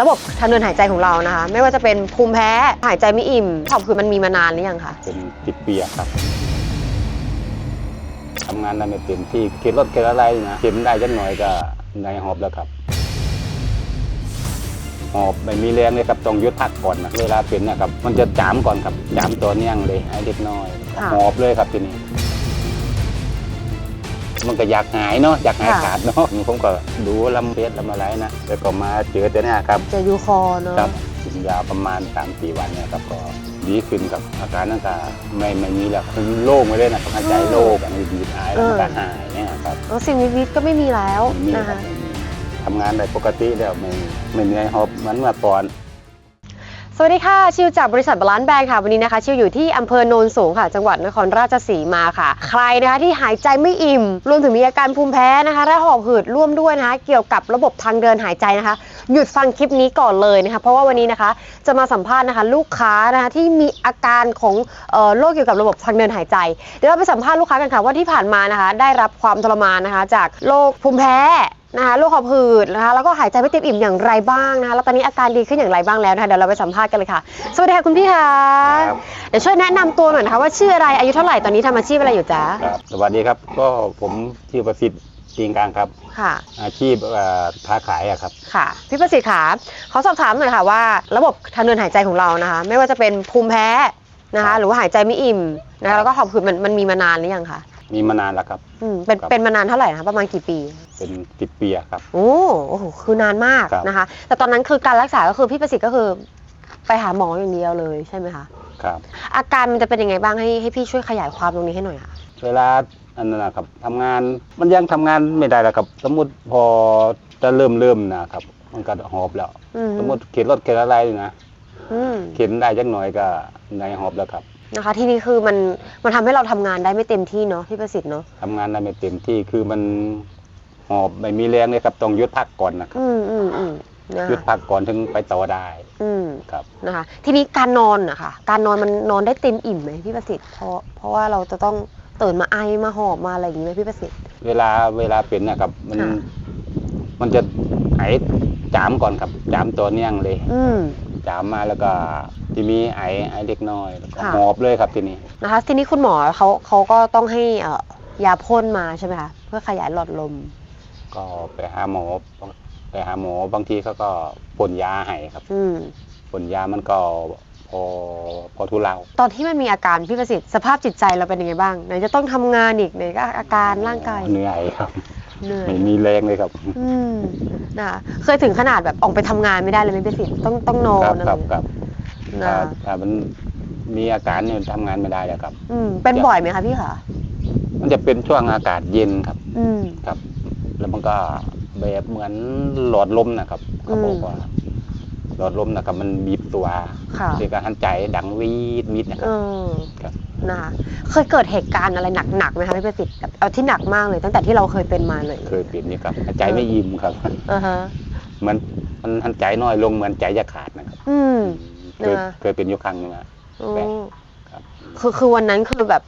ระบบทางเดินหายใจของเรานะคะ ไม่ว่าจะเป็นภูมิแพ้หายใจไม่อิ่มขอบคือมันมีมานานหรือยังคะเป็นสิบปีอะครับทำงานได้ไม่เต็มที่เข็นรถเข็นอะไรนะเข็นได้จังหน่อยก็ในหอบแล้วครับหอบไม่มีแรงเลยครับต้องหยุดพักก่อนนะเวลาเป็นนะครับ มันจะจามก่อนครับจามตัวเนี้ยงเลยให้เล็กน้อยค่ะหอบเลยครับทีนี้ มันก็อยากหายเนาะอยากหายค่ะขาดเนาะผมก็ดูลำเพ็ดลำอะไรนะแล้วก็มาเจอตัวเนี้ยครับเจะยูคอเนาะครับกินยาประมาณ3าสี่วันเนี่ยครับก็ดีขึ้นกับอาการตั้งแต่ไม่ไม่มีแล้วคือโล่งไปเลยนะครับหายใจโล่งอันนี้ดีหายแล้วมันก็หายเนี่ยครับแล้วสิ่งมีชีวิตก็ไม่มีแล้วมีนะครัคะบทำงานได้ปกติแล้วไม่ไม่เหนื่อยหอบเหมือนเมื่อก่อน สวัสดีค่ะ ชิวจากบริษัทบาลานซ์แบงค์ค่ะ วันนี้นะคะ ชิวอยู่ที่อำเภอโนนสูงค่ะ จังหวัดนครราชสีมาค่ะ ใครนะคะที่หายใจไม่อิ่ม รวมถึงมีอาการภูมิแพ้นะคะและหอบหืดร่วมด้วยนะคะ เกี่ยวกับระบบทางเดินหายใจนะคะ หยุดฟังคลิปนี้ก่อนเลยนะคะ เพราะว่าวันนี้นะคะ จะมาสัมภาษณ์นะคะ ลูกค้านะคะที่มีอาการของเอ่อโรคเกี่ยวกับระบบทางเดินหายใจ เดี๋ยวเราไปสัมภาษณ์ลูกค้ากันค่ะว่าที่ผ่านมานะคะ ได้รับความทรมานนะคะ จากโรคภูมิแพ้ นะคะโรคหอบหืดนะคะแล้วก็หายใจไม่เต็มอิ่มอย่างไรบ้างนะคะแล้วตอนนี้อาการดีขึ้นอย่างไรบ้างแล้วนะคะเดี๋ยวเราไปสัมภาษณ์กันเลยค่ะ สวัสดีค่ะคุณพี่ค่ะครับ เดี๋ยวช่วยแนะนำตัวหน่อยนะคะว่าชื่ออะไรอายุเท่าไหร่ตอนนี้ทำอาชีพอะไรอยู่จ๊ะครับสวัสดีครับก็ผมชื่อประสิทธิ์ปีงกลางครับ ค่ะอาชีพเอ่อค้าขายอะครับ ค่ะ พี่ประสิทธิ์ค่ะขอสอบถามหน่อยค่ะว่า ระบบทางเดินหายใจของเรานะคะ ไม่ว่าจะเป็นภูมิแพ้นะครัคะ บ หรือว่าหายใจไม่อิ่มนะคะแล้วก็หอบหืดมันมันมีมานานหรือยังคะ มีมานานแล้วครับ อืมเป็นครับ เป็นมานานเท่าไหร่นะคะประมาณกี่ปี เป็นสิบปีอะครับ โอ้โอ้โหคือนานมากครับ นะคะ แต่ตอนนั้นคือการรักษาก็คือพี่ประสิทธิ์ก็คือ ไปหาหมออย่างเดียวเลยใช่ไหมคะ ครับ อาการมันจะเป็นยังไงบ้างให้ให้พี่ช่วยขยายความตรงนี้ให้หน่อยค่ะ เวลาอันนั้นนะครับทำงานมันยังทำงานไม่ได้แล้วครับ สมมติพอจะเริ่มเริ่มนะครับ มันก็หอบแล้ว อืมสมมติเข็นรถเข็นอะไรนะอืมเข็นได้จังหน่อยก็ในหอบแล้วครับ นะคะ ที่นี่คือมันมันทำให้เราทำงานได้ไม่เต็มที่เนาะพี่ประสิทธิ์เนาะทำงานได้ไม่เต็มที่คือมันหอบไม่มีแรงเลยครับต้องหยุดพักก่อนนะครับอืมอืมอืมนะหยุดคะพักก่อนถึงไปต่อได้อืมครับ นะคะ ทีนี้การนอนนะคะการนอนมันนอนได้เต็มอิ่มไหมพี่ประสิทธิ์เพราะเพราะว่าเราจะต้องตื่นมาไอมาหอบมาอะไรอย่างนี้ไหมพี่ประสิทธิ์ เวลาเวลาเป็นนะครับ มันค่ะ มันจะไอจามก่อนครับ จามตัวเนียงเลย อืม จามมาแล้วก็ จะมีไอไอเล็กน้อยแล้วก็ค่ะ หอบเลยครับทีนี้นะคะทีนี้คุณหมอเขาเขาก็ต้องให้เอ่อยาพ่นมาใช่ไหมคะเพื่อขยายหลอดลม ก็ไปหาหมอไปหาหมอบางทีเขาก็พ่นยาให้ครับอืมพ่นยามันก็พอพอทุเลาตอนที่มันมีอาการพี่ประสิทธิ์สภาพจิตใจเราเป็นยังไงบ้างไหนจะต้องทำงานอีกไหนก็อาการร่างกายเหนื่อยครับเหนื่อยไม่มีแรงเลยครับ อืมนะคะเคยถึงขนาดแบบออกไปทำงานไม่ได้เลยไหมพี่ประสิทธิ์ต้องต้องนอครับนอะไรครับอย่างคเงี้ยรับนะ ถ้าคะถ้ามันมีอาการเนี่ยทำงานไม่ได้แล้วครับ อืมเป็นบ่อยไหมคะพี่คะมันจะเป็นช่วงอากาศเย็นครับ อืม ครับ แล้วมันก็แบบเหมือนหลอดลมนะครับเขาบอกอืมว่า หลอดลมนะครับ มันบีบตัวค่ะเด็กการหันใจดังวีดวีดนะคเอรับ อครับ นะคะเคยเกิดเหตุการณ์อะไรหนักๆไหมคะพี่ประสิทธิ์แบบเอาที่หนักมากเลย ตั้งแต่ที่เราเคยเป็นมาเลยเคยเป็นนี่ครับหันใจไม่ยิ้มครับ อ่าฮะเหมือนมันหันใจน้อยลงเหมือนใจจะขาดนะครับ อืม เคยนะเคยเป็นอยู่ครั้งหนึงอะโอ้แปลกครับ คือคือวันนั้นคือแบบ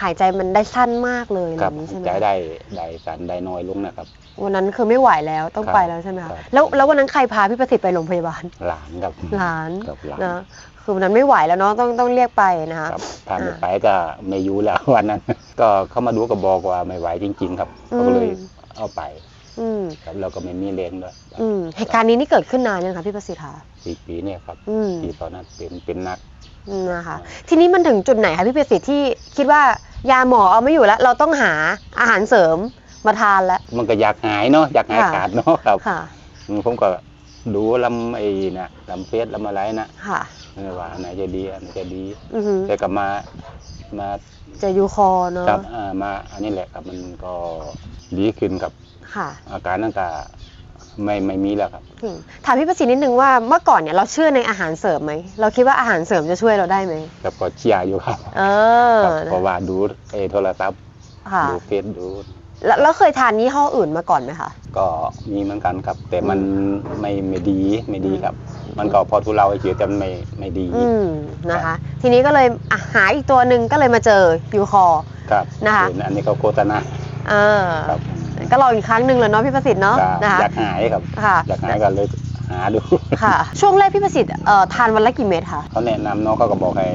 หายใจมันได้สั้นมากเลยครับแบบนี้ใช่ไหมใจได้ได้สันได้น้อยลงนะครับ วันนั้นคือไม่ไหวแล้วต้องครับไปแล้วใช่ไหมครัคะบแล้วแล้ววันนั้นใครพาพี่ประสิทธิ์ไปโรงพยาบาล หลานครับหลานครับหลานนะคือวันนั้นไม่ไหวแล้วเนาะต้องต้องเรียกไปนะคะ ครับพาอ่าไปก็ไม่อยู่แล้ววันนั้น ก็เข้ามาดูก็บอกว่าไม่ไหวจริง ๆ ครับอืมเขาก็เลยเอาไปอื มครับเราก็ไม่มีแรงด้วยอืมเหตุการณ์นี้นี่เกิดขึ้นนานยังคะพี่ประสิทธิ์คะ สี่ปีเนี่ยครับอืม ที่ตอนนั้นเป็นเป็นนัก นะคะ ทีนี้มันถึงจุดไหนคะพี่ประสิทธิ์ที่คิดว่ายาหมอเอาไม่อยู่แล้ว เราต้องหาอาหารเสริมมาทานแล้ว มันก็อยากหายเนาะอยากหายค่ะ ขาดเนาะครับค่ะ ผมก็ดูลำไอ้นะลำเฟสลำอะไรนะค่ะว่าอันไหนจะดีอันไหนจะดีอือหือแต่ก็มามาเจะยูคอเนาะครับอ่ามาอันนี้แหละครับมันก็ ดีขึ้นกับค่ะ อาการตั้งแต่ไม่ไม่มีแล้วครับอืมถามพี่ประสิทธิ์นิดนึงว่าเมื่อก่อนเนี่ยเราเชื่อในอาหารเสริมไหมเราคิดว่าอาหารเสริมจะช่วยเราได้ไหมแล้วก็เชียร์อยู่ครับเออครับเพราะว่าดูไอ้โทรศัพท์ค่ะดูเฟซดู แล้วแล้วเคยทานยี่ห้ออื่นมาก่อนไหมคะ ก็มีเหมือนกันครับ แต่มันไม่ไม่ดีไม่ดีครับ มันก็พอทุเราเฉยๆแต่มันไม่ไม่ดีอืมนะคะ ทีนี้ก็เลยอะหาอีกตัวหนึ่งก็เลยมาเจอยูคอ ครับนะคะ เห็อันนี้เขาโฆษณา เออครับก็ลองอีกครั้งหนึ่งเลยเนาะพี่ประสิทธิ์เนาะก็นะคะอยากหายครับค่ะอยากหายก็เลยหหาดูค่ะ ช่วงแรกพี่ประสิทธิ์เอ่อทานวันละกี่เม็ดคะเขาแนะนำเน้องเขาก็บอกให้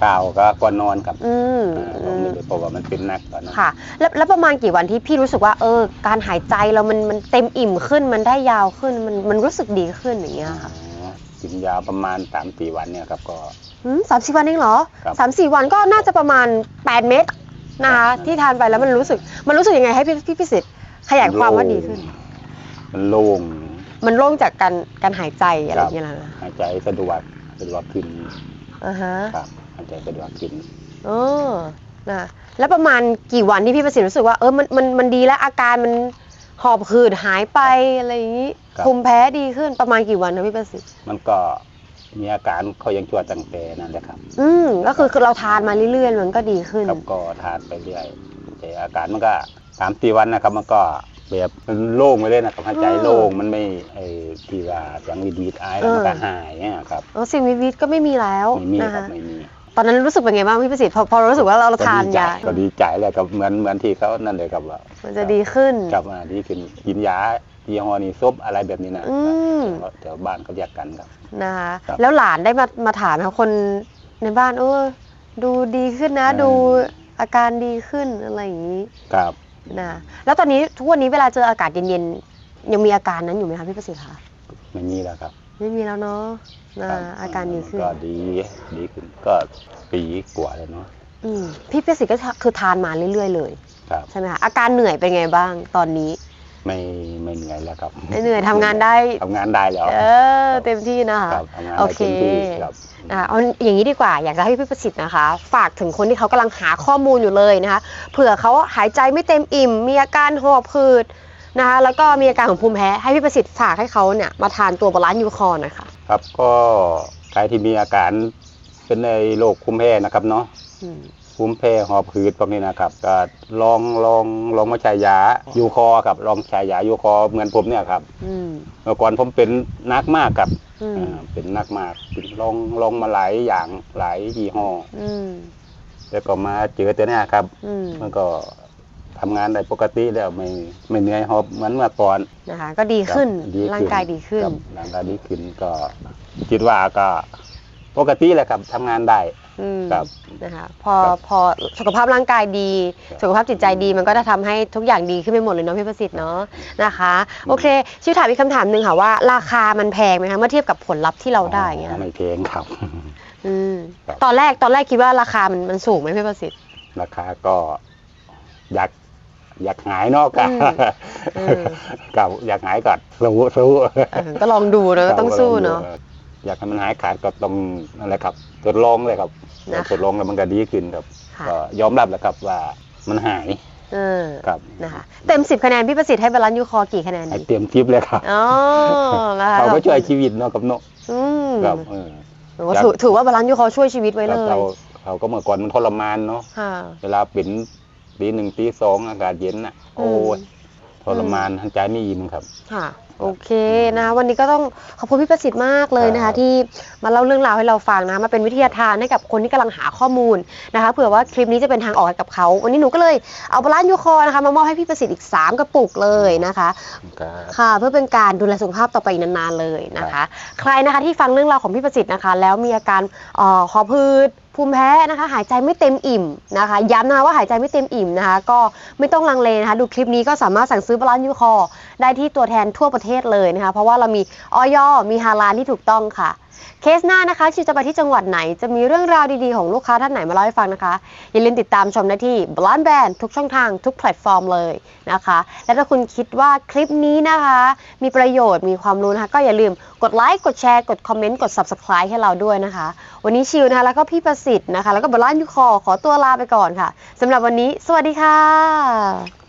ข้าวก็ก่อนนอนครับอืมอ่าผอืมมเลยเพราะว่ามันเป็นนักตอนนั้นค่ะ แล้วแล้วประมาณกี่วันที่พี่รู้สึกว่าเออ การหายใจเรามันมันเต็มอิ่มขึ้นมันได้ยาวขึ้นมันมันรู้สึกดีขึ้นอย่างเงี้ยค่ะอ๋อกินยาประมาณสามสี่วันเนี่ยครับก็สามสี่วันเองเหรอครับสามสี่วันก็น่าจะประมาณ 8 เม็ด นะคะครับที่ทานไปแล้วมันรู้สึก มันรู้สึกยังไงให้พี่พี่พิสิทธิ์ขยายความว่าดีขึ้น มันโล่งมันโล่งจากการการหายใจอะไรอย่างเงี้ยนะหายใจสะดวกสะดวกขึ้นอ่าฮะครับหายใจสะดวกขึ้นเออนะแล้วประมาณกี่วันที่พี่ประสิทธิ์รู้สึกว่าเออมันมันมันดีแล้วอาการมันหอบหืดหายไปอะไรอย่างนี้ครับภูมิแพ้ดีขึ้นประมาณกี่วันนะพี่ประสิทธิ์มันก็ มีอาการเขายังชวดตั้งแต่นั่นแหละครับอืมก็คือคือเราทานมาเรื่อยๆมันก็ดีขึ้นครับก็ทานไปเรื่อยแต่อาการมันก็สามสี่วันนะครับ มันก็แบบมันโล่งไปเลยนะครับหายใจอืมโล่งมันไม่ไอ้ที่ว่าเสียงวีดๆอายแล้วมันเออก็หายเนี่ยครับเออสิ่งวิวิตก็ไม่มีแล้วไม่มีนะครัคะบไม่มีตอนนั้นรู้สึกเป็นไงบ้างพี่ประสิทธิ์พอพอรู้สึกว่าเราทานก็ดีใจยาก็ดีใจเลยครับเหมือนเหมือนที่เขานั่นเลยครับว่ามันจะดีขึ้นครับอ่าดีขึ้นกินยา ยี่ห้อนี้ซบอะไรแบบนี้นะอืม แถวบ้านเขาเรียกกันครับ นะคะครับ แล้วหลานได้มามาถามนะคะคนในบ้านเออดูดีขึ้นนะ ดูอาการดีขึ้นอะไรอย่างนี้ครับ นะแล้วตอนนี้ทุกวันนี้เวลาเจออากาศเย็นๆยังมีอาการนั้นอยู่ไหมคะพี่ประสิทธิ์คะไม่มีแล้วครับไม่มีแล้วเนาะนะคบอาการดีขึ้น ก็ดีดีขึ้นก็ปีกว่าเลยเนาะอืมพี่ประสิทธิ์ก็คือทานมาเรื่อยๆเลย ครับ ใช่ไหมคะอาการเหนื่อยเป็นไงบ้างตอนนี้ ไม่ ไม่เหนื่อยแล้วครับไม่เหนื่อยทำงานได้ ทำงานได้แล้ว เออ เต็มที่นะคะครับทำงานโอได้เคเต็มที่ครับอ่าเอาอย่างนี้ดีกว่าอยากจะให้พี่ประสิทธิ์นะคะ ฝากถึงคนที่เขากำลังหาข้อมูลอยู่เลยนะคะ เผื่อเขาหายใจไม่เต็มอิ่ม มีอาการหอบหืดนะคะ แล้วก็มีอาการของภูมิแพ้ให้พี่ประสิทธิ์ฝากให้เขาเนี่ยมาทานตัวบาลานซ์ยูคอร์หน่อยค่ะครับก็ใครที่มีอาการเป็นในโรคภูมิแพ้นะครับเนาะ อืม ภูมิแพ้หอบหืดพวกนี้นะครับ ก็ลองลองลองมาใช้ยายูคอครับ ลองใช้ยายูคอเหมือนผมเนี่ยครับอืมเมื่อก่อนผมเป็นนักมากครับอืมอ่าเป็นนักมากเป็นลองลองมาหลายอย่างหลายยี่ห้ออืมแล้วก็มาเจอตัวเนี้ยครับ อืมมันก็ทำงานได้ปกติแล้วไม่ไม่เหนื่อยหอบเหมือนเมื่อก่อน นะคะ ก็ดีขึ้น ครับดีร่างกายดีขึ้น ครับร่างกายดีขึ้นก็คิดว่าก็ ปกติแหละครับทำงานได้อืมครับ นะคะพอครับพอสุขภาพร่างกายดี ครับสุขภาพจิตใจดีมันก็จะทำให้ทุกอย่างดีขึ้นไปหมดเลยเนาะพี่ประสิทธิ์เนาะนะคะโอเคชิวถามอีกคำถามหนึ่งค่ะว่า ราคามันแพงไหมคะเมื่อเทียบกับผลลัพธ์ที่เราได้อย่างเงี้ยอ๋อไม่แพงครับ อืมครับ ตอนแรกตอนแรกคิดว่าราคามันมันสูงไหมพี่ประสิทธิ์ ราคาก็อยากอยากหายเนอกกันอืมอืม กับอยากหายก่อนสู้สู้เออก็ลองดูเนาะต้องสู้เนาะ อยากให้มันหายขาดก็ต้องนั่นแหละครับทดลองเลยครับนะคะทดลองแล้วมันก็ดีขึ้นครับค่ะ ก็ยอมรับแหล้วครับว่ามันหายเออครับนะคะเต็มสิบคะแนนพี่ประสิทธิ์ให้บาลานซ์ยูคอร์กี่คะแนนให้ดีเต็มทิปเลยครับอ๋อนะคะเขาก็ช่วยชีวิตเนาะกับเนาะอืมครับเออถือว่าถือถือว่าบาลานซ์ยูคอร์ช่วยชีวิตไว้คเลรับยเราเราก็เมื่อก่อนมันทรมานเนาะค่ะ เวลาเป็นตีหนึ่งตีสองอากาศเย็นน่ะ โอ้ย ทรมานหันใจไม่อิ่มครับ ค่ะ โอเคนะคะวันนี้ก็ต้องขอบคุณพี่ประสิทธิ์มากเลยนะครัคะ บ ที่มาเล่าเรื่องราวให้เราฟังนะคะมาเป็นวิทยาทานให้กับคนที่กำลังหาข้อมูลนะคะเผื่อว่าคลิปนี้จะเป็นทางออกให้กับเขา วันนี้หนูก็เลยเอาบาลานซ์ยูคอร์นะคะมามอบให้พี่ประสิทธิ์อีก 3 กระปุกเลยนะคะ ครับ ค่ะเพื่อเป็นการดูแลสุขภาพต่อไปอีกนานๆเลยนะคะ ใครนะคะที่ฟังเรื่องราวของพี่ประสิทธิ์นะคะ แล้วมีอาการเอ่อหอบหืด ภูมิแพ้นะคะหายใจไม่เต็มอิ่มนะคะย้ำนะคะว่าหายใจไม่เต็มอิ่มนะคะก็ไม่ต้องลังเลนะคะดูคลิปนี้ก็สามารถสั่งซื้อบาลานซ์ยูคอได้ที่ตัวแทนทั่วประเทศเลยนะคะเพราะว่าเรามีออยมีฮาลาลที่ถูกต้องค่ะ เคสหน้านะคะชิวจะไปที่จังหวัดไหน จะมีเรื่องราวดีๆของลูกค้าท่านไหนมาเล่าให้ฟังนะคะ อย่าลืมติดตามชมได้ที่ b l o n d Band ทุกช่องทางทุกแพลตฟอร์มเลยนะคะ และถ้าคุณคิดว่าคลิปนี้นะคะ มีประโยชน์มีความรู้นะคะ ก็อย่าลืมกดไลค์กดแชร์กดคอมเมนต์กด subscribe ให้เราด้วยนะคะ วันนี้ชิวนะคะแล้วก็พี่ประสิทธิ์นะคะ แล้วก็บลานยูคอขอตัวลาไปก่อนค่ะสำหรับวันนี้ สวัสดีค่ะ